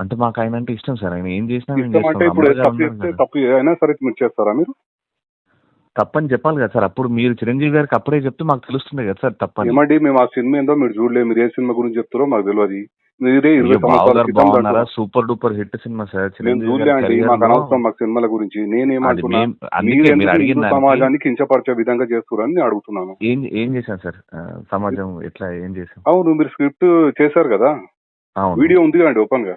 అంటే మాకు ఆయన అంటే ఇష్టం సార్. ఆయన ఏం చేసినా మేము ఇష్టం అంటే. ఇప్పుడు తప్పు చేస్తే అయినా సరే మీరు చేస్తారా మీరు? తప్పని చెప్పాలి కదా సార్. అప్పుడు మీరు చిరంజీవి గారికి అప్పుడే చెప్తే మాకు తెలుస్తుంది కదా సార్ తప్పని. ఏమండి మేము ఆ సినిమా ఏందో మీరు చూడలేదు. మీరు ఏ సినిమా గురించి చెప్తారో మాకు తెలియదు. మీరే ఇరవై అయ్యో, సంవత్సరాల బావగారు క్రితం బాగున్నారా? దాంట్లో- super duper hit cinema sir. మేము చిరంజీవి చూడలే గారి అండి career మాకు లో అనవసరం మాకు సినిమాల గురించి. అది నేనేమంటున్నా మేం అందుకే మీరెందుకు మీరు హిందూ అడిగిన దానికి సమాజాన్ని కించపరిచే విధంగా చేస్తున్నారని నేను అడుగుతున్నాను. ఏం ఏం చేశాం సార్? ఆ, సమాజం ఎట్లా ఏం చేశాం? అవును మీరు స్క్రిప్ట్ చేశారు కదా. అవును. వీడియో ఉంది కదండి ఓపెన్గా.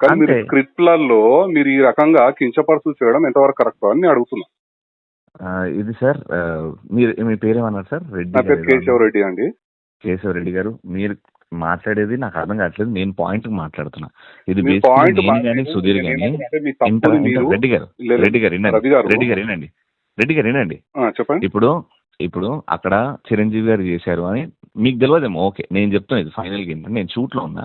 కానీ మీరు అంతే. స్క్రిప్ట్లలో మీరు ఈ రకంగా కించపరుచు చేయడం ఎంతవరకు కరెక్ట్ అని నేను అడుగుతున్నా. ఆ, ఇది సార్ ఆ, మీరు మీ పేరేమన్నారు సార్? రెడ్డి నా గారు పేరు ఏదో కేశవ్ అన్నారు. రెడ్డి అండి. కేశవ రెడ్డి గారు మీరు మాట్లాడేది నాకు అర్థం కావట్లేదు నేను పాయింట్ మాట్లాడుతున్నా. ఇది మీ basically పాయింట్ నేను కానీ సుధీర్ కానీ మీ ఇంటర్ తప్పుని మీరు ఇంటర్ రెడ్డి గారు లేదు, రెడ్డి గారు వినండి. గారు. రెడ్డి గారు వినండి. రెడ్డి గారు వినండి. ఆ, చెప్పండి. ఇప్పుడు ఇప్పుడు అక్కడ చిరంజీవి గారు చేశారు అని మీకు తెలియదేమో ఓకే. నేను చెప్తున్నా ఇది ఫైనల్గా ఏంటంటే నేను షూట్లో ఉన్నా.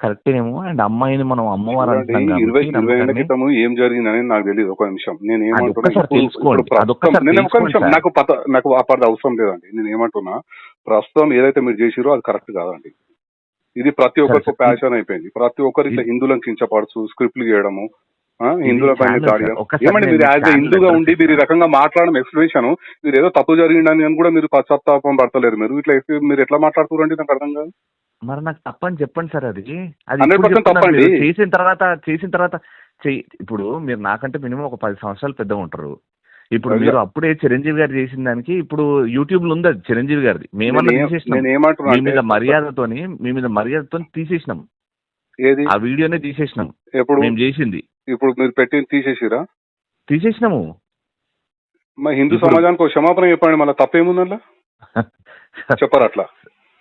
కరెక్ట్ ఏమో అండ్ అమ్మాయిని మనం అమ్మవారు ఇరవై ఇరవై క్రితం ఏం జరిగిందని నాకు తెలియదు ఒక నిమిషం. నేను ఏమంటున్నా. నాకు పత నాకు ఆ పద అవసరం లేదండి. నేను ఏమంటున్నా ప్రస్తుతం ఏదైతే మీరు చేసిరో అది కరెక్ట్ కాదండి. ఇది ప్రతి ఒక్కరికి. ప్యాషన్ అయిపోయింది. ప్రతి ఒక్కరు ఇట్లా హిందువులను కించపరచు స్క్రిప్ట్లు చేయడము హిందువుల పైన ఏమండి మీరు యాజ్ ఛానల్ హిందూగా ఉండి మీరు ఈ. రకంగా మాట్లాడడం ఎక్స్ప్లెనేషన్ మీరు ఏదో తప్పు జరిగిందని అని కూడా మీరు పశ్చాత్తాపం పడతలేరు మీరు. ఇట్లా మీరు ఎట్లా మాట్లాడుతున్నారండి నాకు అర్థం కాదు. మరి నాకు తప్పని చెప్పండి సార్ అది. అది 100% ఇప్పుడు చెప్తున్నాను తప్పండి. మీరు. చేసిన తర్వాత చేసిన తర్వాత ఇప్పుడు మీరు నాకంటే మినిమం ఒక పది సంవత్సరాలు పెద్దగా ఉంటారు. ఇప్పుడు అదే. మీరు అప్పుడే చిరంజీవి గారు చేసిన దానికి ఇప్పుడు యూట్యూబ్లో ఉంది అది చిరంజీవి గారిది. మేమన్నా నేను తీసేసినాం. మీ మీద అంటే- మర్యాదతోని మీ మీద మర్యాదతో తీసేసినాం. ఏది? ఆ వీడియోనే తీసేసినాం. ఎప్పుడు? మేము చేసింది. ఇప్పుడు మీరు పెట్టి తీసేసిరా? తీసేసినాము. మా హిందూ ఇప్పుడు- సమాజానికి ఒక క్షమాపణ చెప్పండి మళ్ళీ తప్పేముందల్లా చెప్పరు అట్లా?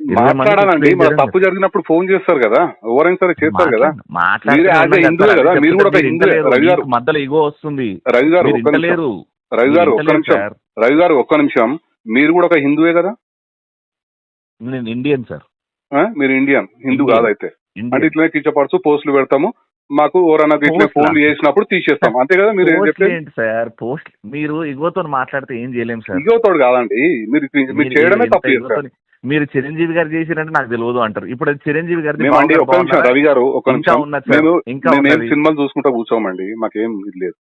మాట్లాడాలండి. మన చేయడం తప్పు జరిగినప్పుడు ఫోన్ చేస్తారు కదా. ఎవరైనా సరే చేస్తారు కదా. మీరు హిందువే కదా. మీరు కూడా ఒక హిందువే. రవి గారు. మధ్యలో ఇగో వస్తుంది. రవి గారు ఒక్క నిమిషం. రవి గారు ఒక్క నిమిషం. రవి గారు ఒక్క నిమిషం. మీరు కూడా ఒక హిందువే కదా? నేను ఇండియన్ సార్? మీరు ఇండియన్. హిందూ. కాదైతే. అంటే ఇట్లనే కించపరచు పోస్టులు పెడతాము. మాకు ఎవరన్నా ఇట్లా? ఫోన్లు చేసినప్పుడు తీసేస్తాం. అంతే కదా మీరు ఏం సార్? పోస్ట్ మీరు ఇగోతో మాట్లాడితే ఏం చేయలేం సార్? ఇగోతోడు కాదండి. మీరు మీరు చేయడమే తప్పు చేస్తారు మీరు చిరంజీవి గారు చేసిరంటే నాకు తెలియదు అంటారు. ఇప్పుడు చిరంజీవి గారి రవి గారు ఇంకా నిమిషం. మేము ఉన్నది. సినిమాలు చూసుకుంటా కూర్చోమండి. మాకేం ఇది లేదు.